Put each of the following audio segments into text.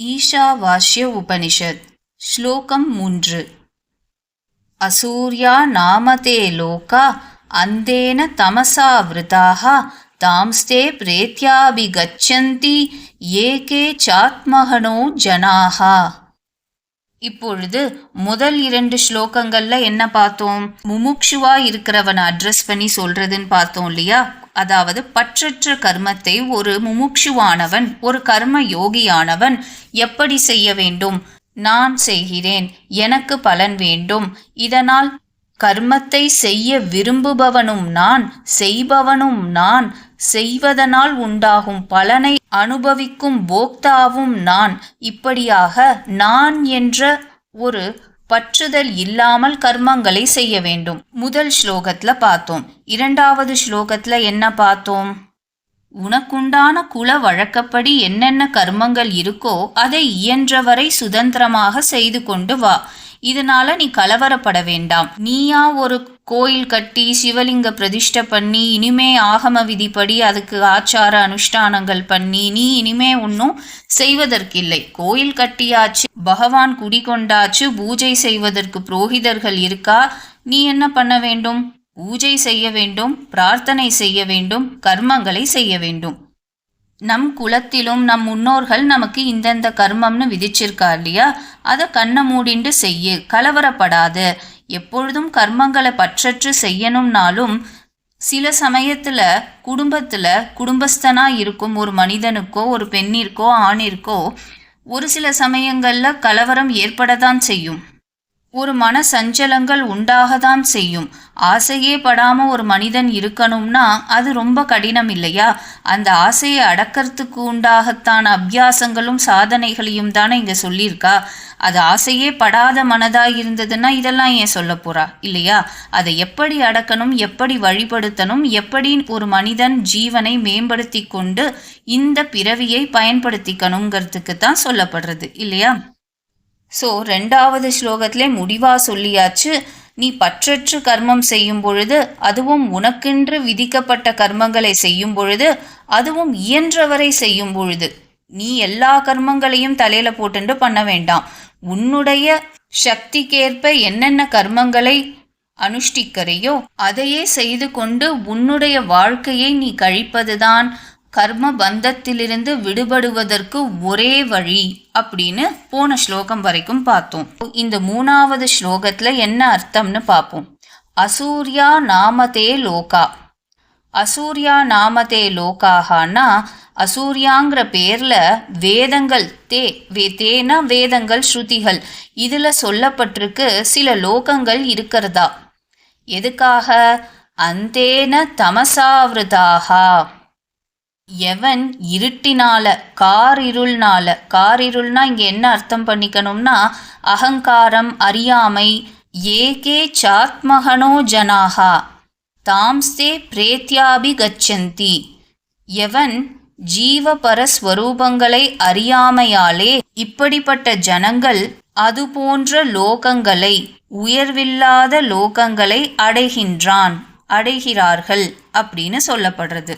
ईशावाच्य उपनिषत् श्लोकं मुन्ड्र असूर्या नाम ते लोका अन्धेन तमसावृताः तांस्ते प्रेत्याभिगच्छन्ति ये के चात्महनो जनाः। இப்பொழுது முதல் இரண்டு ஸ்லோகங்கள்ல என்ன பார்த்தோம்? முமுக்ஷுவா இருக்கிறவனை அட்ரஸ் பண்ணி சொல்றதுன்னு பார்த்தோம் இல்லையா? அதாவது பற்றற்ற கர்மத்தை ஒரு முமுக்ஷுவானவன் ஒரு கர்ம யோகியானவன் எப்படி செய்ய வேண்டும்? நான் செய்கிறேன் எனக்கு பலன் வேண்டும். இதனால் கர்மத்தை செய்ய விரும்புபவனும் நான் செய்பவனும் நான் செய்வதனால் உண்டாகும் பலனை அனுபவிக்கும் போக்தாவும் நான். இப்படியாக நான் என்ற ஒரு பற்றுதல் இல்லாமல் கர்மங்களை செய்ய வேண்டும். முதல் ஸ்லோகத்துல பார்த்தோம். இரண்டாவது ஸ்லோகத்துல என்ன பார்த்தோம்? உனக்குண்டான குல வழக்கப்படி என்னென்ன கர்மங்கள் இருக்கோ அதை இயன்றவரை சுதந்திரமாக செய்து கொண்டு வா. இதனால நீ கலவரப்பட வேண்டாம். நீயா ஒரு கோயில் கட்டி சிவலிங்க பிரதிஷ்டை பண்ணி இனிமே ஆகம விதிப்படி அதுக்கு ஆச்சார அனுஷ்டானங்கள் பண்ணி நீ இனிமே ஒன்றும் செய்வதற்கில்லை. கோயில் கட்டியாச்சு பகவான் குடிகொண்டாச்சு பூஜை செய்வதற்கு புரோகிதர்கள் இருக்கா? நீ என்ன பண்ண வேண்டும்? பூஜை செய்ய வேண்டும் பிரார்த்தனை செய்ய வேண்டும் கர்மங்களை செய்ய வேண்டும். நம் குலத்திலும் நம் முன்னோர்கள் நமக்கு இந்தந்த கர்மம்னு விதிச்சிருக்கா இல்லையா? அதை கண்ணை மூடிண்டு செய்ய கலவரப்படாத. எப்பொழுதும் கர்மங்களை பற்றற்று செய்யணும்னாலும் சில சமயத்தில் குடும்பத்தில் குடும்பஸ்தனாக இருக்கும் ஒரு மனிதனுக்கோ ஒரு பெண்ணிற்கோ ஆணிற்கோ ஒரு சில சமயங்களில் கலவரம் ஏற்படத்தான் செய்யும். ஒரு மன சஞ்சலங்கள் உண்டாகத்தான் செய்யும். ஆசையே படாம ஒரு மனிதன் இருக்கணும்னா அது ரொம்ப கடினம் இல்லையா? அந்த ஆசையை அடக்கிறதுக்கு உண்டாகத்தான அபியாசங்களும் சாதனைகளையும் தானே இங்க சொல்லியிருக்கா? அது ஆசையே படாத மனதா இருந்ததுன்னா இதெல்லாம் ஏன் சொல்ல போறா? இல்லையா? அதை எப்படி அடக்கணும் எப்படி வழிபடுத்தணும் எப்படி ஒரு மனிதன் ஜீவனை மேம்படுத்தி கொண்டு இந்த பிறவியை பயன்படுத்திக்கணுங்கிறதுக்கு தான் சொல்லப்படுறது இல்லையா? ஸோ ரெண்டாவது ஸ்லோகத்திலே முடிவாக சொல்லியாச்சு. நீ பற்றற்று கர்மம் செய்யும் பொழுது அதுவும் உனக்கென்று விதிக்கப்பட்ட கர்மங்களை செய்யும் பொழுது அதுவும் இயன்றவரை செய்யும் பொழுது நீ எல்லா கர்மங்களையும் தலையில போட்டுண்டு பண்ண வேண்டாம். உன்னுடைய சக்திக்கேற்ப என்னென்ன கர்மங்களை அனுஷ்டிக்கிறையோ அதையே செய்து கொண்டு உன்னுடைய வாழ்க்கையை நீ கழிப்பதுதான் கர்ம பந்தத்திலிருந்து விடுபடுவதற்கு ஒரே வழி அப்படின்னு போன ஸ்லோகம் வரைக்கும் பார்த்தோம். இந்த மூணாவது ஸ்லோகத்துல என்ன அர்த்தம்னு பார்ப்போம். அசூர்யா நாமதே லோகா. அசூர்யா நாமதே லோகாகனா அசூர்யாங்கிற பேர்ல வேதங்கள் தே வே தேனா வேதங்கள் ஸ்ருதிகள் இதுல சொல்லப்பட்டிருக்கு சில லோகங்கள் இருக்கிறதா. எதுக்காக? அந்தேன தமசாவிரதாகா. எவன் இருட்டினால காரிருள்னால காரிருள்னா இங்கே என்ன அர்த்தம் பண்ணிக்கணும்னா அகங்காரம் அறியாமை ஏகே சாத்மகனோ ஜனாகா தாம்ஸ்தே பிரேத்யாபி கச்சந்தி. எவன் ஜீவபரஸ்வரூபங்களை அறியாமையாலே இப்படிப்பட்ட ஜனங்கள் அது போன்ற லோகங்களை உயர்வில்லாத லோகங்களை அடைகின்றான் அடைகிறார்கள் அப்படின்னு சொல்லப்படுறது.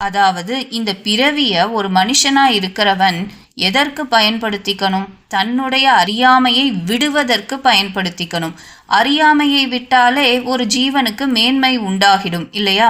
அதாவது இந்த பிறவிய ஒரு மனுஷனா இருக்கிறவன் எதற்கு பயன்படுத்திக்கணும்? தன்னுடைய அறியாமையை விடுவதற்கு பயன்படுத்திக்கணும். அறியாமையை விட்டாலே ஒரு ஜீவனுக்கு மேன்மை உண்டாகிடும் இல்லையா?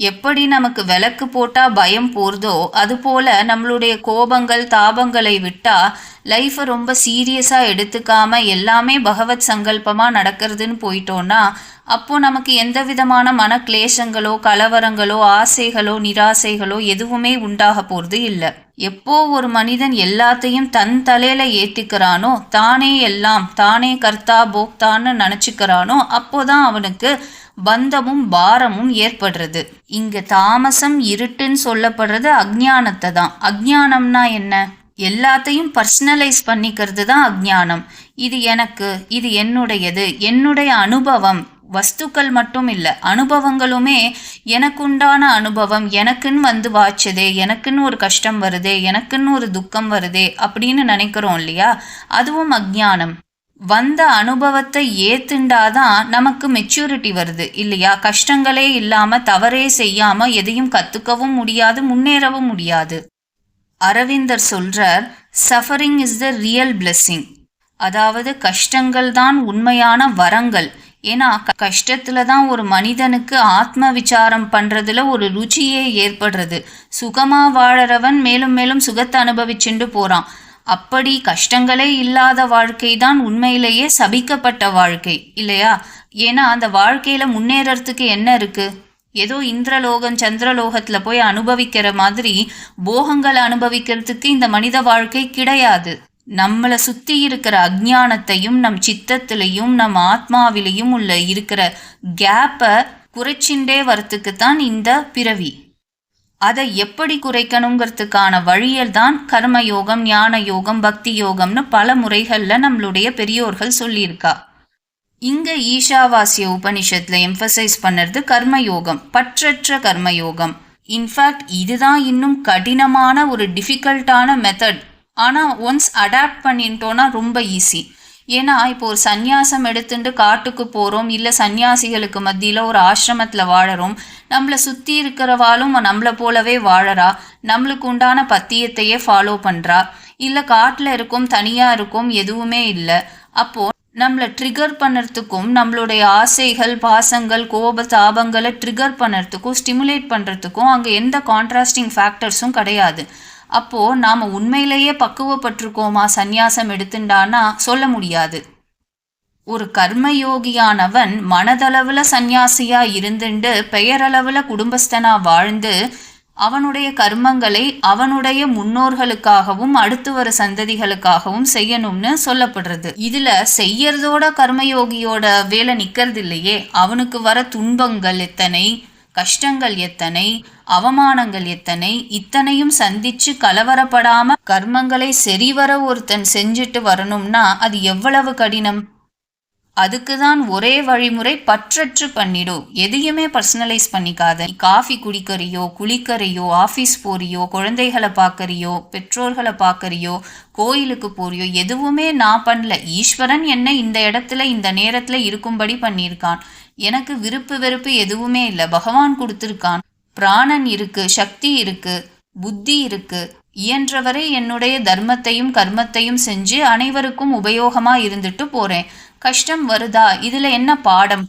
எப்படி நமக்கு விளக்கு போட்டா பயம் போறதோ அதுபோல நம்மளுடைய கோபங்கள் தாபங்களை விட்டா லைஃப்பை ரொம்ப சீரியஸாக எடுத்துக்காம எல்லாமே பகவத் சங்கல்பமா நடக்கிறதுன்னு போயிட்டோன்னா அப்போ நமக்கு எந்த விதமான மன கிளேசங்களோ கலவரங்களோ ஆசைகளோ நிராசைகளோ எதுவுமே உண்டாக போகிறது இல்லை. எப்போ ஒரு மனிதன் எல்லாத்தையும் தன் தலையில ஏத்திக்கிறானோ தானே எல்லாம் தானே கர்த்தா போக்தான்னு நினச்சிக்கிறானோ அப்போதான் அவனுக்கு பந்தமும் பாரமும் ஏற்படுறது. இங்க தாமசம் இருட்டுன்னு சொல்லப்படுறது அஜ்ஞானத்தை தான் அஜ்ஞானம்னா என்ன? எல்லாத்தையும் பர்சனலைஸ் பண்ணிக்கிறது தான் அஜ்ஞானம். இது எனக்கு இது என்னுடையது என்னுடைய அனுபவம். வஸ்துக்கள் மட்டும் இல்லை அனுபவங்களுமே எனக்குண்டான அனுபவம். எனக்குன்னு வந்து வாச்சதே எனக்குன்னு ஒரு கஷ்டம் வருதே எனக்குன்னு ஒரு துக்கம் வருதே அப்படின்னு நினைக்கிறோம் இல்லையா? அதுவும் அஜ்ஞானம். வந்த அனுபவத்தை ஏத்துண்டாதான் நமக்கு மெச்சூரிட்டி வருது இல்லையா? கஷ்டங்களே இல்லாம தவறே செய்யாம எதையும் கத்துக்கவும் முடியாது முன்னேறவும் முடியாது. அரவிந்தர் சொல்றார் suffering is the real blessing அதாவது கஷ்டங்கள் தான் உண்மையான வரங்கள். ஏன்னா கஷ்டத்தில் கஷ்டத்துல தான் ஒரு மனிதனுக்கு ஆத்ம விசாரம் பண்றதுல ஒரு ருச்சியே ஏற்படுறது. சுகமா வாழறவன் மேலும் மேலும் சுகத்தை அனுபவிச்சுண்டு போறான். அப்படி கஷ்டங்களே இல்லாத வாழ்க்கை தான் உண்மையிலேயே சபிக்கப்பட்ட வாழ்க்கை இல்லையா? ஏன்னா அந்த வாழ்க்கையில முன்னேறத்துக்கு என்ன இருக்கு? ஏதோ இந்திரலோகம் சந்திரலோகத்துல போய் அனுபவிக்கிற மாதிரி போகங்களை அனுபவிக்கிறதுக்கு இந்த மனித வாழ்க்கை கிடையாது. நம்மளை சுத்தி இருக்கிற அஜ்ஞானத்தையும் நம் சித்தத்திலையும் நம் ஆத்மாவிலையும் உள்ள இருக்கிற கேப்பை குறைச்சிண்டே வரத்துக்கு தான் இந்த பிறவி. அதை எப்படி குறைக்கணுங்கிறதுக்கான வழியில் தான் கர்மயோகம் ஞான யோகம் பக்தி யோகம்னு பல முறைகளில் நம்மளுடைய பெரியோர்கள் சொல்லியிருக்கா. இங்க ஈஷாவாசிய உபனிஷத்தில் எம்பசைஸ் பண்ணுறது கர்மயோகம் பற்றற்ற கர்மயோகம். இன்ஃபேக்ட் இதுதான் இன்னும் கடினமான ஒரு டிஃபிகல்ட்டான மெத்தட் ஆனால் ஒன்ஸ் அடாப்ட் பண்ணிட்டோன்னா ரொம்ப ஈஸி ஏன்னா இப்போ ஒரு சந்நியாசம் எடுத்துட்டு காட்டுக்கு போகிறோம் இல்லை சந்நியாசிகளுக்கு மத்தியில் ஒரு ஆசிரமத்தில் வாழறோம் நம்மளை சுற்றி இருக்கிறவாலும் நம்மளை போலவே வாழறா நம்மளுக்கு உண்டான பத்தியத்தையே ஃபாலோ பண்ணுறா இல்லை காட்டில் இருக்கும் தனியாக இருக்கும் எதுவுமே இல்லை. அப்போது நம்மளை ட்ரிகர் பண்ணுறதுக்கும் நம்மளுடைய ஆசைகள் பாசங்கள் கோப தாபங்களை ட்ரிகர் பண்ணுறதுக்கும் ஸ்டிமுலேட் பண்ணுறதுக்கும் அங்கே எந்த கான்ட்ராஸ்டிங் ஃபேக்டர்ஸும் கிடையாது. அப்போது நாம் உண்மையிலேயே பக்குவப்பட்டிருக்கோமா சந்நியாசம் எடுத்துண்டானா சொல்ல முடியாது. ஒரு கர்மயோகியானவன் மனதளவில் சந்நியாசியா இருந்துண்டு பெயரளவில் குடும்பஸ்தனா வாழ்ந்து அவனுடைய கர்மங்களை அவனுடைய முன்னோர்களுக்காகவும் அடுத்து வர சந்ததிகளுக்காகவும் செய்யணும்னு சொல்லப்படுறது. இதுல செய்யறதோட கர்மயோகியோட வேலை நிக்கிறது இல்லையே அவனுக்கு வர துன்பங்கள் எத்தனை? கஷ்டங்கள் எத்தனை அவமானங்கள் எத்தனை இத்தனையும் சந்திச்சு கலவரப்படாம கர்மங்களை சரிவர ஒருத்தன் செஞ்சுட்டு வரணும்னா அது எவ்வளவு கடினம்? அதுக்கு தான் ஒரே வழிமுறை பற்றற்று பண்ணிடு. எதையுமே பர்சனலைஸ் பண்ணிக்காத. காஃபி குடிக்கிறியோ குளிக்கறியோ ஆஃபீஸ் போறியோ குழந்தைகளை பார்க்கறியோ பெற்றோர்களை பார்க்கறியோ கோயிலுக்கு போறியோ எதுவுமே நான் பண்ணல. ஈஸ்வரன் என்ன இந்த இடத்துல இந்த நேரத்துல இருக்கும்படி பண்ணியிருக்கான். எனக்கு விருப்பு வெறுப்பு எதுவுமே இல்லை. பகவான் கொடுத்துருக்கான். பிராணன் இருக்கு சக்தி இருக்கு புத்தி இருக்கு. இயன்றவரை என்னுடைய தர்மத்தையும் கர்மத்தையும் செஞ்சு அனைவருக்கும் உபயோகமா இருந்துட்டு போறேன். கஷ்டம் வருதா? இதுல என்ன பாடம்?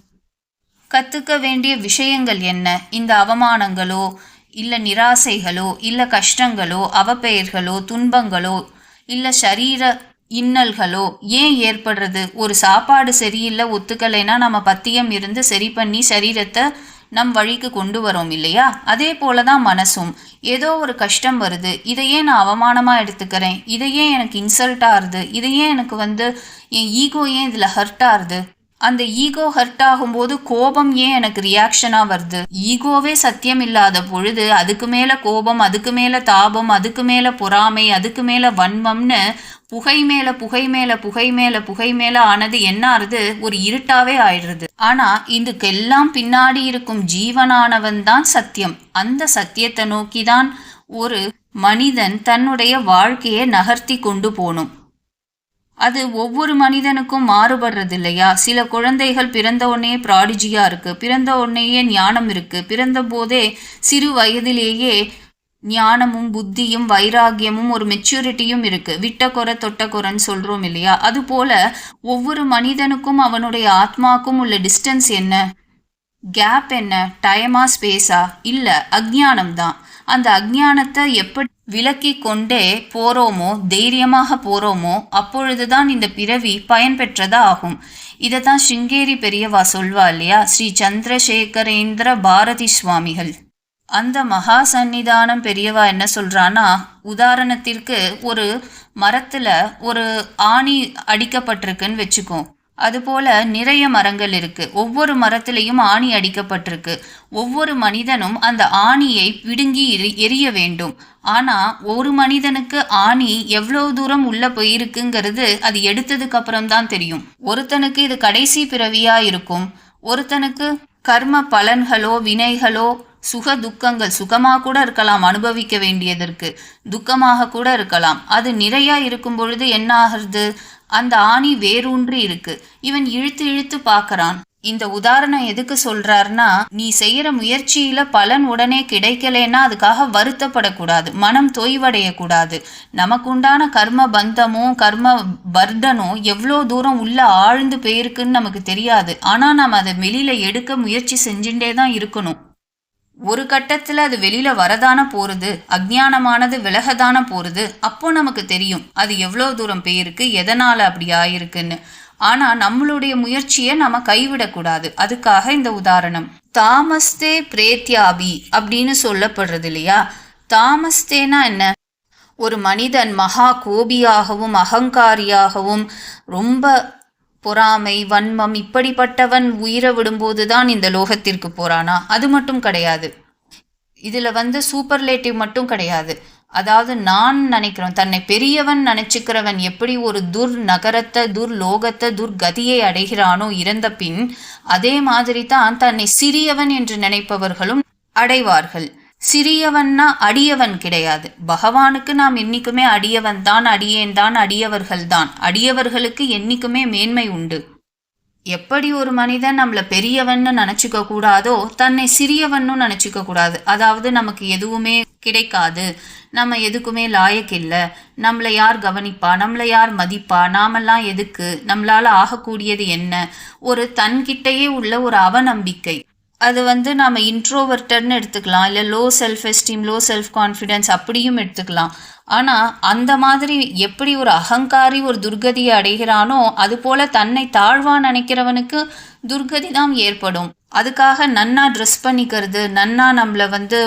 கத்துக்க வேண்டிய விஷயங்கள் என்ன? இந்த அவமானங்களோ இல்ல நிராசைகளோ இல்ல கஷ்டங்களோ அவப்பெயர்களோ துன்பங்களோ இல்ல சரீர இன்னல்களோ? ஏன் ஏற்படுறது? ஒரு சாப்பாடு சரியில்லை ஒத்துக்கலைன்னா நம்ம பத்தியம் இருந்து சரி பண்ணி சரீரத்தை நம் வழிக்கு கொண்டு வரோம் இல்லையா? அதே போல தான் மனசும். ஏதோ ஒரு கஷ்டம் வருது. இதையே நான் அவமானமாக எடுத்துக்கிறேன். இதையே எனக்கு இன்சல்ட் ஆறுது. இதையே எனக்கு வந்து என் ஈகோ ஏன் இதில் ஹர்ட் ஆறுது? அந்த ஈகோ ஹர்ட் ஆகும்போது கோபம் ஏன் எனக்கு ரியாக்ஷனாக வருது? ஈகோவே சத்தியம் இல்லாத பொழுது அதுக்கு மேலே கோபம் அதுக்கு மேலே தாபம் அதுக்கு மேலே பொறாமை அதுக்கு மேலே வன்மம்னு புகை மேலே புகை மேலே புகை மேலே புகை மேலே ஆனது என்ன ஆறுது? ஒரு இருட்டாவே ஆயிடுறது. ஆனால் இதுக்கெல்லாம் பின்னாடி இருக்கும் ஜீவனானவன் தான் சத்தியம். அந்த சத்தியத்தை நோக்கி தான் ஒரு மனிதன் தன்னுடைய வாழ்க்கையை நகர்த்தி கொண்டு போகணும். அது ஒவ்வொரு மனிதனுக்கும் மாறுபடுறது இல்லையா சில குழந்தைகள் பிறந்த உடனே ப்ராடிஜியா இருக்கு. பிறந்த உடனேயே ஞானம் இருக்கு. பிறந்த போதே சிறு வயதிலேயே ஞானமும் புத்தியும் வைராகியமும் ஒரு மெச்சூரிட்டியும் இருக்கு. விட்டக்குறை தொட்டக்குறைன்னு சொல்றோம் இல்லையா? அதுபோல ஒவ்வொரு மனிதனுக்கும் அவனுடைய ஆத்மாக்கும் உள்ள டிஸ்டன்ஸ் என்ன? கேப் என்ன? டைமா ஸ்பேஸா இல்ல அஜ்ஞானம் தான் அந்த அஜ்ஞானத்தை எப்படி விலக்கிக் கொண்டே போறோமோ? தைரியமாக போறோமோ? அப்பொழுதுதான் இந்த பிறவி பயன் பெற்றதா ஆகும் இதை தான் ஸ்ருங்கேரி பெரியவா சொல்வா இல்லையா? ஸ்ரீ சந்திரசேகரேந்திர பாரதி சுவாமிகள். அந்த மகா சந்நிதானம் பெரியவா என்ன சொல்கிறான்னா உதாரணத்திற்கு ஒரு மரத்துல ஒரு ஆணி அடிக்கப்பட்டிருக்குன்னு வச்சுக்கோ. அதுபோல நிறைய மரங்கள் இருக்கு. ஒவ்வொரு மரத்திலையும் ஆணி அடிக்கப்பட்டிருக்கு. ஒவ்வொரு மனிதனும் அந்த ஆணியை பிடுங்கி எரி- எரிய வேண்டும். ஆனா ஒரு மனிதனுக்கு ஆணி எவ்வளவு தூரம் உள்ள போயிருக்குங்கிறது அது எடுத்ததுக்கு அப்புறம் தான் தெரியும். ஒருத்தனுக்கு இது கடைசி பிறவியா இருக்கும். ஒருத்தனுக்கு கர்ம பலன்களோ வினைகளோ சுக துக்கங்கள் சுகமாக கூட இருக்கலாம் அனுபவிக்க வேண்டியதற்கு துக்கமாக கூட இருக்கலாம். அது நிறையா இருக்கும் பொழுது என்ன ஆகிறது? அந்த ஆணி வேரூன்றி இருக்கு. இவன் இழுத்து இழுத்து பார்க்கறான். இந்த உதாரணம் எதுக்கு சொல்றாருன்னா நீ செய்யற முயற்சியில பலன் உடனே கிடைக்கலன்னா அதுக்காக வருத்தப்படக்கூடாது மனம் தொய்வடையக்கூடாது. நமக்குண்டான கர்ம பந்தமும் கர்ம பர்டனும் எவ்வளோ தூரம் உள்ள ஆழ்ந்து போயிருக்குன்னு நமக்கு தெரியாது. ஆனா நம்ம அதை வெளியில எடுக்க முயற்சி செஞ்சுட்டே தான் இருக்கணும். ஒரு கட்டத்தில் அது வெளியில வரதான போறது அஜ்ஞானமானது விலகதான போறது அப்போ நமக்கு தெரியும் அது எவ்வளோ தூரம் போயிருக்கு எதனால அப்படி ஆயிருக்குன்னு. ஆனா நம்மளுடைய முயற்சியை நம்ம கைவிடக்கூடாது. அதுக்காக இந்த உதாரணம். தாமஸ்தே பிரேத்யாபி அப்படின்னு சொல்லப்படுறது இல்லையா? தாமஸ்தேனா என்ன? ஒரு மனிதன் மகா கோபியாகவும் அகங்காரியாகவும் ரொம்ப பொறாமை வன்மம் இப்படிப்பட்டவன் உயிரை விடும்போது தான் இந்த லோகத்திற்கு போறானா? அது மட்டும் கிடையாது. இதுல வந்து சூப்பர்லேட்டிவ் மட்டும் கிடையாது. அதாவது நான் நினைக்கிறோம் தன்னை பெரியவன் நினைச்சுக்கிறவன் எப்படி ஒரு துர் நகரத்தை துர் லோகத்தை துர்கதியை அடைகிறானோ இறந்த பின் அதே மாதிரி தான் தன்னை சிறியவன் என்று நினைப்பவர்களும் அடைவார்கள். சிறியவன்னா அடியவன் கிடையாது. பகவானுக்கு நாம் என்றைக்குமே அடியவன் தான் அடியேன் தான் அடியவர்கள் தான். அடியவர்களுக்கு என்றைக்குமே மேன்மை உண்டு. எப்படி ஒரு மனிதன் நம்மளை பெரியவன்னு நினச்சிக்க கூடாதோ தன்னை சிறியவன்னு நினச்சிக்க கூடாது. அதாவது நமக்கு எதுவுமே கிடைக்காது. நம்ம எதுக்குமே லாயக் இல்லை. நம்மளை யார் கவனிப்பா? நம்மளை யார் மதிப்பா? நாமெல்லாம் எதுக்கு? நம்மளால் ஆகக்கூடியது என்ன? ஒரு தன்கிட்டயே உள்ள ஒரு அவநம்பிக்கை. அது வந்து நம்ம இன்ட்ரோவர்ட்டர்னு எடுத்துக்கலாம். இல்லை low self esteem low self confidence அப்படியும் எடுத்துக்கலாம். ஆனால் அந்த மாதிரி எப்படி ஒரு அகங்காரி ஒரு துர்கதியை அடைகிறானோ அதுபோல் தன்னை தாழ்வாக நினைக்கிறவனுக்கு துர்கதி தான் ஏற்படும். அதுக்காக நன்னா ட்ரெஸ் பண்ணிக்கிறது நன்னா நம்மளை வந்து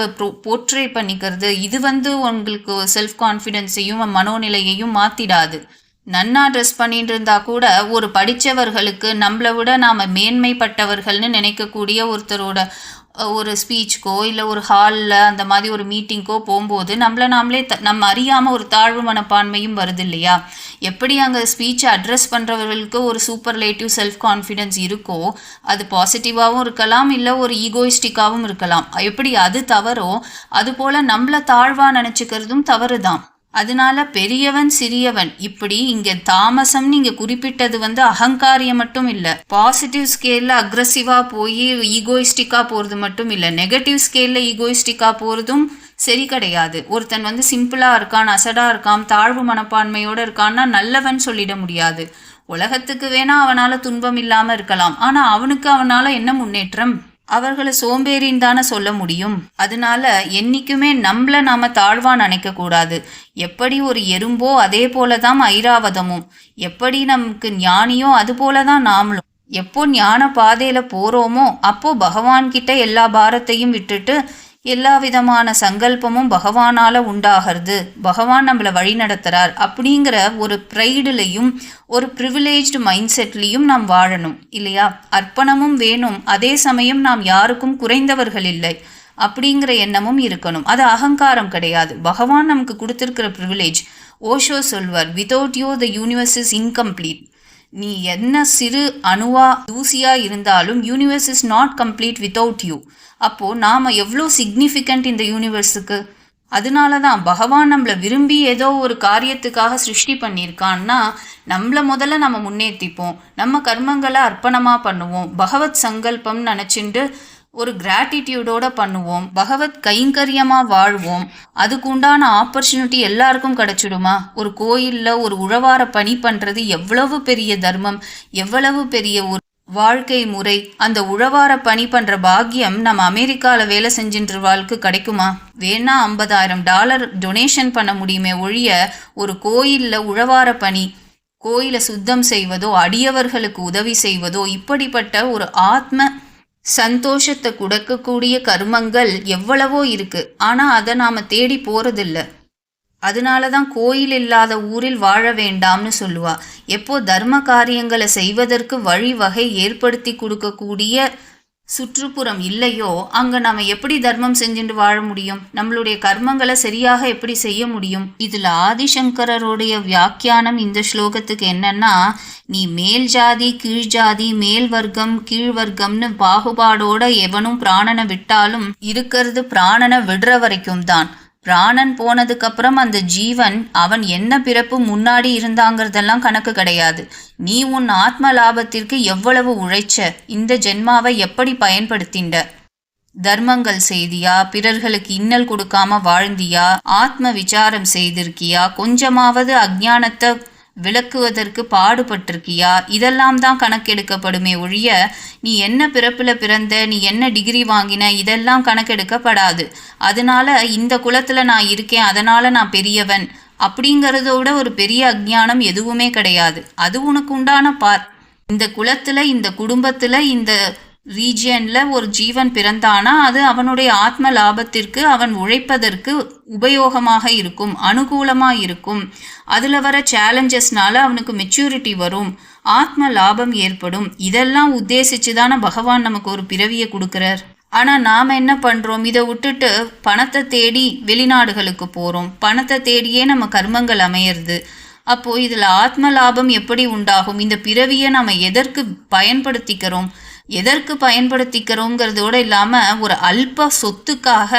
போர்ட்ரே பண்ணிக்கிறது இது வந்து உங்களுக்கு செல்ஃப் கான்ஃபிடென்ஸையும் மனோநிலையையும் மாற்றிடாது நன்னா ட்ரெஸ் பண்ணிட்டு இருந்தா கூட ஒரு படித்தவர்களுக்கு நம்மளை விட நாம் மேன்மைப்பட்டவர்கள்னு நினைக்கக்கூடிய ஒருத்தரோட ஒரு ஸ்பீச்சுக்கோ இல்லை ஒரு ஹாலில் அந்த மாதிரி ஒரு மீட்டிங்க்கோ போகும்போது நம்மளை நாமளே த நம்ம அறியாமல் ஒரு தாழ்வு மனப்பான்மையும் வருது இல்லையா எப்படி அங்கே ஸ்பீச்சை அட்ரஸ் பண்ணுறவர்களுக்கு ஒரு சூப்பர்லேட்டிவ் செல்ஃப் கான்ஃபிடென்ஸ் இருக்கோ அது பாசிட்டிவாகவும் இருக்கலாம் இல்லை ஒரு ஈகோயிஸ்டிக்காகவும் இருக்கலாம். எப்படி அது தவறோ அதுபோல் நம்மளை தாழ்வாக நினச்சிக்கிறதும் தவறு தான் அதனால பெரியவன் சிறியவன். இப்படி இங்க தாமசம்னு இங்க குறிப்பிட்டது வந்து அகங்காரியம் மட்டும் இல்ல. பாசிட்டிவ் ஸ்கேல்ல அக்ரஸிவா போய் ஈகோயிஸ்டிக்கா போறது மட்டும் இல்ல. நெகட்டிவ் ஸ்கேல்ல ஈகோயிஸ்டிக்கா போறதும் சரி கிடையாது. ஒருத்தன் வந்து சிம்பிளா இருக்கான் அசடா இருக்கான் தாழ்வு மனப்பான்மையோட இருக்கான்னா நல்லவன் சொல்லிட முடியாது. உலகத்துக்கு வேணா அவனால துன்பம் இல்லாம இருக்கலாம். ஆனா அவனுக்கு அவனால என்ன முன்னேற்றம்? அவர்களை சோம்பேறின்னு தானே சொல்ல முடியும். அதனால என்னைக்குமே நம்மள நாம தாழ்வா நினைக்க கூடாது எப்படி ஒரு எறும்போ அதே போலதான் ஐராவதமும். எப்படி நமக்கு ஞானியோ அது போலதான் நாமளும். எப்போ ஞான பாதையில போறோமோ அப்போ பகவான்கிட்ட எல்லா பாரத்தையும் விட்டுட்டு எல்லா விதமான சங்கல்பமும் பகவானால உண்டாகிறது. பகவான் நம்மளை வழி நடத்துகிறார் அப்படிங்கிற ஒரு ப்ரைடுலையும் ஒரு ப்ரிவிலேஜ்டு மைண்ட் செட்லேயும் நாம் வாழணும் இல்லையா? அர்ப்பணமும் வேணும். அதே சமயம் நாம் யாருக்கும் குறைந்தவர்கள் இல்லை அப்படிங்கிற எண்ணமும் இருக்கணும். அது அகங்காரம் கிடையாது. பகவான் நமக்கு கொடுத்துருக்கிற privilege Osho சொல்வர் without you the universe is incomplete நீ என்ன சிறு அணுவா தூசியா இருந்தாலும் universe is not complete without you அப்போது நாம் எவ்வளோ சிக்னிஃபிகண்ட் இந்த யூனிவர்ஸுக்கு அதனால தான் பகவான் நம்மளை விரும்பி ஏதோ ஒரு காரியத்துக்காக சிருஷ்டி பண்ணியிருக்கான்னா நம்மளை முதல்ல நம்ம முன்னேற்றிப்போம் நம்ம கர்மங்களை அர்ப்பணமாக பண்ணுவோம். பகவத் சங்கல்பம் நினச்சிண்டு ஒரு கிராட்டிடியூடோட பண்ணுவோம். பகவத் கைங்கரியமாக வாழ்வோம். அதுக்கு உண்டான ஆப்பர்ச்சுனிட்டி எல்லாருக்கும் கிடைச்சிடுமா? ஒரு கோயிலில் ஒரு உழவார பணி பண்ணுறது எவ்வளவு பெரிய தர்மம் எவ்வளவு பெரிய ஒரு வாழ்க்கை முறை. அந்த உழவார பணி பண்ற பாக்கியம் நம்ம அமெரிக்கால வேலை செஞ்சின்ற வாழ்க்கை கிடைக்குமா? வேணா ஐம்பதாயிரம் டாலர் டொனேஷன் பண்ண முடியுமே ஒழிய ஒரு கோயில்ல உழவார பணி கோயிலை சுத்தம் செய்வதோ அடியவர்களுக்கு உதவி செய்வதோ இப்படிப்பட்ட ஒரு ஆத்ம சந்தோஷத்தை கொடுக்கக்கூடிய கர்மங்கள் எவ்வளவோ இருக்கு. ஆனா அதை நாம தேடி போறதில்ல. அதனால தான் கோயில் இல்லாத ஊரில் வாழ வேண்டாம்னு சொல்லுவா. எப்போ தர்ம காரியங்களை செய்வதற்கு வழிவகை ஏற்படுத்தி கொடுக்கக்கூடிய சுற்றுப்புறம் இல்லையோ அங்க நம்ம எப்படி தர்மம் செஞ்சுட்டு வாழ முடியும்? நம்மளுடைய கர்மங்களை சரியாக எப்படி செய்ய முடியும்? இதுல ஆதிசங்கரருடைய வியாக்கியானம் இந்த ஸ்லோகத்துக்கு என்னன்னா நீ மேல் ஜாதி கீழ் ஜாதி மேல் வர்க்கம் கீழ் வர்க்கம்னு பாகுபாடோட எவனும் பிராணனை விட்டாலும் இருக்கிறது பிராணனை விடுற வரைக்கும் தான் பிராணன் போனதுக்கப்புறம் அந்த ஜீவன் அவன் என்ன பிறப்பு முன்னாடி இருந்தாங்கிறதெல்லாம் கணக்கு கிடையாது. நீ உன் ஆத்ம லாபத்திற்கு எவ்வளவு உழைச்ச இந்த ஜென்மாவை எப்படி பயன்படுத்திண்ட தர்மங்கள் செய்தியா? பிறர்களுக்கு இன்னல் கொடுக்காம வாழ்ந்தியா? ஆத்ம விசாரம் செய்திருக்கியா? கொஞ்சமாவது அஜ்ஞானத்தை விளக்குவதற்கு பாடுபட்டிருக்கியா? இதெல்லாம் தான் கணக்கெடுக்கப்படுமே ஒழிய நீ என்ன பிறப்பில் பிறந்த நீ என்ன டிகிரி வாங்கின இதெல்லாம் கணக்கெடுக்கப்படாது. அதனால இந்த குலத்தில் நான் இருக்கேன் அதனால நான் பெரியவன். அப்படிங்கிறதோட ஒரு பெரிய அஜ்ஞானம் எதுவுமே கிடையாது. அது உனக்கு உண்டான பார். இந்த குலத்தில் இந்த குடும்பத்தில் இந்த ரீஜியனில் ஒரு ஜீவன் பிறந்தானா அது அவனுடைய ஆத்ம லாபத்திற்கு அவன் உழைப்பதற்கு உபயோகமாக இருக்கும் அனுகூலமாக இருக்கும். அதில் வர சேலஞ்சஸ்னால அவனுக்கு மெச்சூரிட்டி வரும் ஆத்ம லாபம் ஏற்படும். இதெல்லாம் உத்தேசித்து தானே பகவான் நமக்கு ஒரு பிறவியை கொடுக்குறார். ஆனால் நாம் என்ன பண்ணுறோம் இதை விட்டுட்டு பணத்தை தேடி வெளிநாடுகளுக்கு போகிறோம் பணத்தை தேடியே நம்ம கர்மங்கள் அமையிறது. அப்போது இதில் ஆத்ம லாபம் எப்படி உண்டாகும்? இந்த பிறவியை நம்ம எதற்கு பயன்படுத்திக்கிறோம்? எதற்கு பயன்படுத்திக்கிறோங்கிறதோடு இல்லாமல் ஒரு அல்ப சொத்துக்காக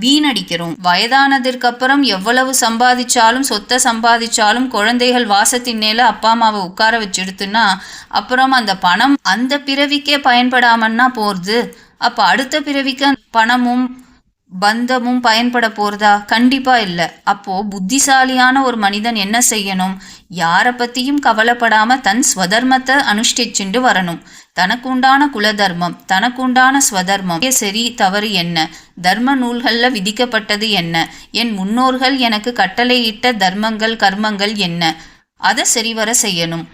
வீணடிக்கிறோம். வயதானதற்கு அப்புறம் எவ்வளவு சம்பாதிச்சாலும் சொத்தை சம்பாதிச்சாலும் குழந்தைகள் வாசத்தின் மேல அப்பா அம்மாவை உட்கார வச்சுடுத்துன்னா அப்புறம் அந்த பணம் அந்த பிறவிக்கே பயன்படாமன்னா போகிறது அப்போ அடுத்த பிறவிக்கு பணமும் பந்தமும் பயன்பட போகிறதா கண்டிப்பாக இல்லை. அப்போது புத்திசாலியான ஒரு மனிதன் என்ன செய்யணும்? யாரை பற்றியும் கவலைப்படாமல் தன் ஸ்வதர்மத்தை அனுஷ்டிச்சுண்டு வரணும். தனக்குண்டான குலதர்மம் தனக்குண்டான ஸ்வதர்மம். சரி தவறு என்ன? தர்ம நூல்களில் விதிக்கப்பட்டது என்ன? என் முன்னோர்கள் எனக்கு கட்டளையிட்ட தர்மங்கள் கர்மங்கள் என்ன? அதை சரிவர செய்யணும்.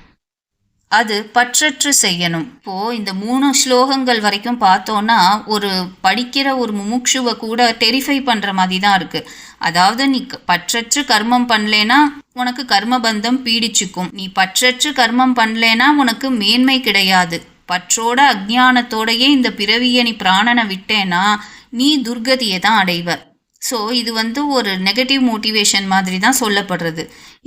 அது பற்றற்று செய்யணும். இப்போ இந்த மூணு ஸ்லோகங்கள் வரைக்கும் பார்த்தோன்னா ஒரு படிக்கிற ஒரு முமுட்சுவை கூட டெரிஃபை பண்ணுற மாதிரி தான் இருக்குது அதாவது நீ பற்றற்று கர்மம் பண்ணலேனா உனக்கு கர்ம பந்தம் பீடிச்சுக்கும். நீ பற்றற்று கர்மம் பண்ணலேனா உனக்கு மேன்மை கிடையாது. பற்றோட அஜ்ஞானத்தோடையே இந்த பிறவியை நீ பிராணனை விட்டேன்னா நீ துர்கதியை தான் அடைவ. ஸோ இது வந்து ஒரு நெகட்டிவ் மோட்டிவேஷன் மாதிரி தான் சொல்லப்படுறது.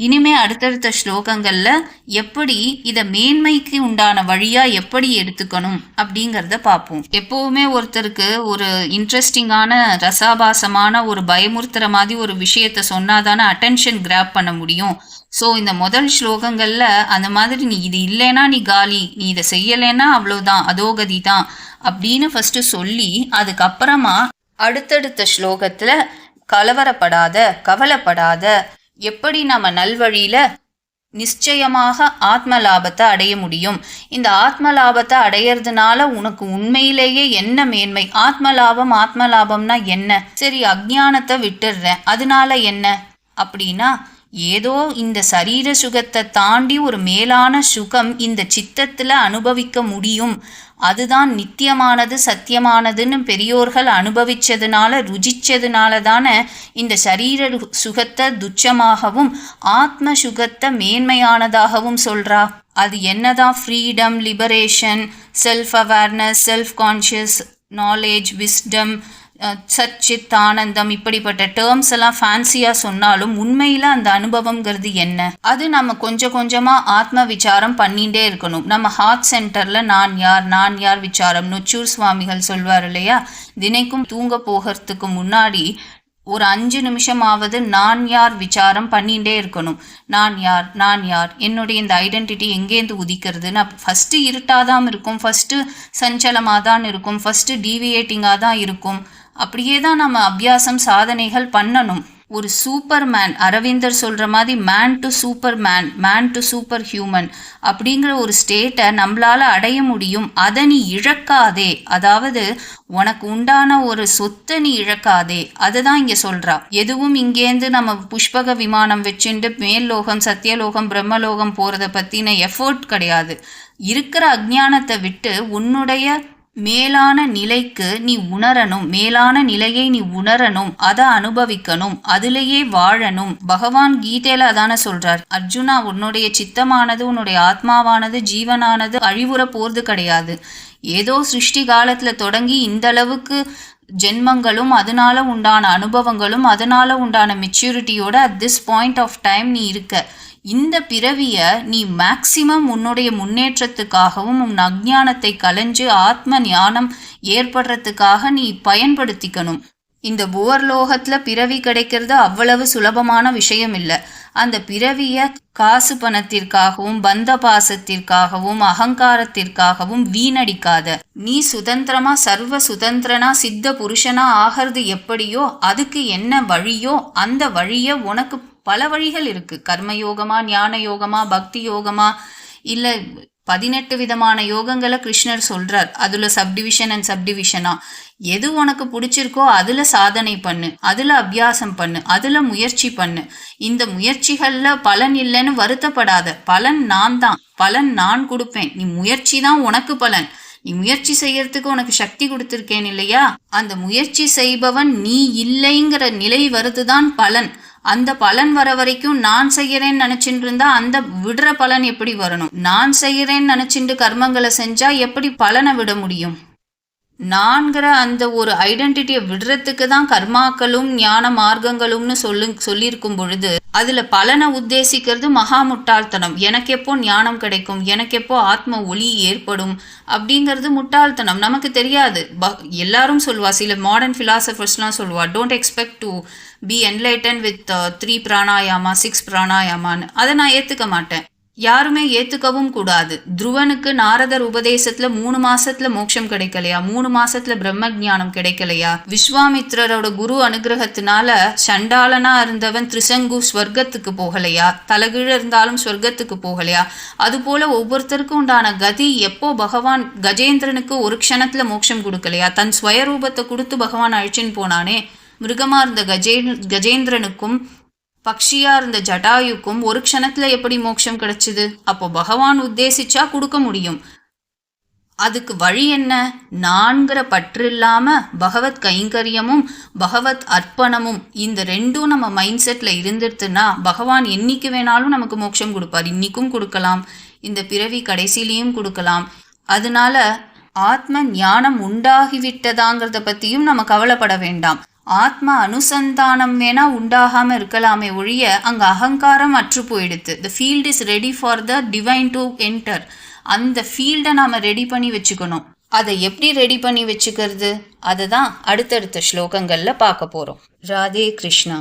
இனிமே அடுத்தடுத்த ஸ்லோகங்களில் எப்படி இதை மேன்மைக்கு உண்டான வழியாக எப்படி எடுத்துக்கணும் அப்படிங்கிறத பார்ப்போம். எப்போவுமே ஒருத்தருக்கு ஒரு இன்ட்ரெஸ்டிங்கான ரசாபாசமான ஒரு பயமுறுத்துகிற மாதிரி ஒரு விஷயத்த சொன்னாதானே அட்டென்ஷன் கிராப் பண்ண முடியும். ஸோ இந்த முதல் ஸ்லோகங்களில் அந்த மாதிரி நீ இது இல்லைன்னா நீ காலி நீ இதை செய்யலைன்னா அவ்வளோதான் அதோகதி தான் அப்படின்னு ஃபஸ்ட்டு சொல்லி அதுக்கப்புறமா அடுத்தடுத்த ஸ்லோகத்தில் கலவரப்படாத கவலைப்படாத எப்படி நம்ம நல்வழியில் நிச்சயமாக ஆத்ம லாபத்தை அடைய முடியும்? இந்த ஆத்ம லாபத்தை அடையிறதுனால உனக்கு உண்மையிலேயே என்ன மேன்மை? ஆத்ம லாபம் ஆத்ம லாபம்னா என்ன? சரி அக்ஞானத்தை விட்டுடுறேன். அதனால என்ன? அப்படின்னா ஏதோ இந்த சரீர சுகத்தை தாண்டி ஒரு மேலான சுகம் இந்த சித்தத்தில் அனுபவிக்க முடியும். அதுதான் நித்தியமானது சத்தியமானதுன்னு பெரியோர்கள் அனுபவிச்சதுனால ருஜிச்சதுனால தானே இந்த சரீர சுகத்தை துச்சமாகவும் ஆத்ம சுகத்தை மேன்மையானதாகவும் சொல்கிறா அது என்னதான்? Freedom liberation self awareness self conscious knowledge wisdom சர்ச்சித் ஆனந்தம் இப்படிப்பட்ட டேர்ம்ஸ் எல்லாம் ஃபேன்சியாக சொன்னாலும் உண்மையில் அந்த அனுபவங்கிறது என்ன? அது நம்ம கொஞ்சம் கொஞ்சமாக ஆத்ம விசாரம் பண்ணிகிட்டே இருக்கணும். நம்ம ஹார்ட் சென்டரில் நான் யார் நான் யார் விசாரம்? நொச்சூர் சுவாமிகள் சொல்வார் இல்லையா? தினைக்கும் தூங்க போகிறதுக்கு முன்னாடி ஒரு அஞ்சு நிமிஷமாவது நான் யார் விசாரம் பண்ணிகிட்டே இருக்கணும். நான் யார் நான் யார்? என்னுடைய இந்த ஐடென்டிட்டி எங்கேருந்து உதிக்கிறதுன்னு ஃபஸ்ட்டு இருட்டாக தான் இருக்கும். ஃபஸ்ட்டு சஞ்சலமாக தான் இருக்கும். ஃபஸ்ட்டு டீவியேட்டிங்காக தான் இருக்கும். அப்படியே தான் நம்ம அபியாசம் சாதனைகள் பண்ணணும். ஒரு சூப்பர் மேன் அரவிந்தர் சொல்கிற மாதிரி man to super man man to super human அப்படிங்கிற ஒரு ஸ்டேட்டை நம்மளால் அடைய முடியும். அதை நீ இழக்காதே. அதாவது உனக்கு உண்டான ஒரு சொத்தை நீ இழக்காதே. அதை தான் இங்கே சொல்கிறா எதுவும் இங்கேருந்து நம்ம புஷ்பக விமானம் வச்சுட்டு மேல்லோகம் சத்தியலோகம் பிரம்மலோகம் போகிறத பற்றின எஃபோர்ட் கிடையாது. இருக்கிற அஜ்ஞானத்தை விட்டு உன்னுடைய மேலான நிலைக்கு நீ உணரணும். மேலான நிலையை நீ உணரணும். அதை அனுபவிக்கணும். அதிலேயே வாழணும். பகவான் கீதையில அதான சொல்றார். அர்ஜுனா உன்னுடைய சித்தமானது உன்னுடைய ஆத்மாவானது ஜீவனானது அழிவுற போறது கிடையாது. ஏதோ சிருஷ்டி காலத்துல தொடங்கி இந்த அளவுக்கு ஜென்மங்களும் அதனால உண்டான அனுபவங்களும் அதனால உண்டான மெச்சூரிட்டியோட at this point of time நீ இருக்க. இந்த பிறவியை நீ மேக்சிமம் உன்னுடைய முன்னேற்றத்துக்காகவும் உன் அஜ்ஞானத்தை கலைஞ்சு ஆத்ம ஞானம் ஏற்படுறதுக்காக நீ பயன்படுத்திக்கணும். இந்த புவர்லோகத்துல பிறவி கிடைக்கிறது அவ்வளவு சுலபமான விஷயம் இல்லை அந்த பிறவியை காசு பணத்திற்காகவும் பந்த பாசத்திற்காகவும் அகங்காரத்திற்காகவும் வீணடிக்காத நீ சுதந்திரமா சர்வ சுதந்திரனா சித்த புருஷனா ஆகிறது எப்படியோ அதுக்கு என்ன வழியோ அந்த வழியை உனக்கு பல வழிகள் இருக்கு. கர்மயோகமா ஞான யோகமா பக்தி யோகமா இல்லை பதினெட்டு விதமான யோகங்களை கிருஷ்ணர் சொல்றார். அதுல சப்டிவிஷன் அண்ட் சப்டிவிஷனா எது உனக்கு பிடிச்சிருக்கோ அதுல சாதனை பண்ணு. அதுல அபியாசம் பண்ணு. அதுல முயற்சி பண்ணு. இந்த முயற்சிகள்ல பலன் இல்லைன்னு வருத்தப்படாத. பலன் நான் தான். பலன் நான் கொடுப்பேன். நீ முயற்சி தான் உனக்கு பலன். நீ முயற்சி செய்யறதுக்கு உனக்கு சக்தி கொடுத்துருக்கேன் இல்லையா? அந்த முயற்சி செய்பவன் நீ இல்லைங்கிற நிலை வருதுதான் பலன். அந்த பலன் வர வரைக்கும் நான் செய்யறேன்னு நினைச்சிட்டு இருந்தா அந்த விடுற பலன் எப்படி வரணும்? நான் செய்யறேன்னு நினைச்சிட்டு கர்மங்களை செஞ்சா எப்படி பலனை விட முடியும்? நான்கிற அந்த ஒரு ஐடென்டிட்டியை விடுறதுக்கு தான் கர்மாக்களும் ஞான மார்க்கங்களும்னு சொல்லு சொல்லியிருக்கும் பொழுது அதில் பலனை உத்தேசிக்கிறது மகா முட்டாள்தனம். எனக்கு எப்போ ஞானம் கிடைக்கும்? எனக்கு எப்போ ஆத்ம ஒளி ஏற்படும்? அப்படிங்கிறது முட்டாள்தனம். நமக்கு தெரியாது. ப எல்லாரும் சொல்லுவா சில மாடர்ன் ஃபிலாசபர்ஸ்லாம் சொல்லுவா don't expect to be enlightened with three pranayama six பிராணாயாமான்னு அதை நான் ஏற்றுக்க மாட்டேன். யாருமே ஏத்துக்கவும் கூடாது. துருவனுக்கு நாரதர் உபதேசத்துல மூணு மாசத்துல மோட்சம் கிடைக்கலையா? மூணு மாசத்துல பிரம்ம ஜானம் கிடைக்கலையா? விஸ்வாமித்ரரோட குரு அனுகிரகத்தினால சண்டாளனா இருந்தவன் திரிசங்கு ஸ்வர்க்கத்துக்கு போகலையா? தலகீழ இருந்தாலும் ஸ்வர்க்கத்துக்கு போகலையா? அது போல ஒவ்வொருத்தருக்கும் உண்டான கதி எப்போ பகவான் கஜேந்திரனுக்கு ஒரு க்ஷணத்துல மோட்சம் கொடுக்கலையா? தன் ஸ்வயரூபத்தை கொடுத்து பகவான் அழிச்சின்னு போனானே மிருகமா இருந்த கஜே கஜேந்திரனுக்கும் பக்ஷியா இருந்த ஜட்டாயுக்கும் ஒரு க்ஷணத்துல எப்படி மோட்சம் கிடைச்சது? அப்போ பகவான் உத்தேசிச்சா கொடுக்க முடியும். அதுக்கு வழி என்ன? நான்கிற பற்று இல்லாம பகவத் கைங்கரியமும் பகவத் அர்ப்பணமும் இந்த ரெண்டும் நம்ம மைண்ட் செட்ல இருந்துருதுன்னா பகவான் என்னைக்கு வேணாலும் நமக்கு மோட்சம் கொடுப்பார். இன்னைக்கும் கொடுக்கலாம். இந்த பிறவி கடைசிலையும் கொடுக்கலாம். அதனால ஆத்ம ஞானம் உண்டாகிவிட்டதாங்கிறத பத்தியும் நம்ம கவலைப்பட வேண்டாம். ஆத்ம அனுசந்தானம் வேணா உண்டாகாம இருக்கலாமே ஒழிய அங்க அகங்காரம் அற்று போயிடுது the field is ready for the divine to enter அந்த ஃபீல்டை நாம ரெடி பண்ணி வச்சுக்கணும். அதை எப்படி ரெடி பண்ணி வச்சுக்கிறது? அதை தான் அடுத்தடுத்த ஸ்லோகங்கள்ல பார்க்க போறோம். ராதே கிருஷ்ணா.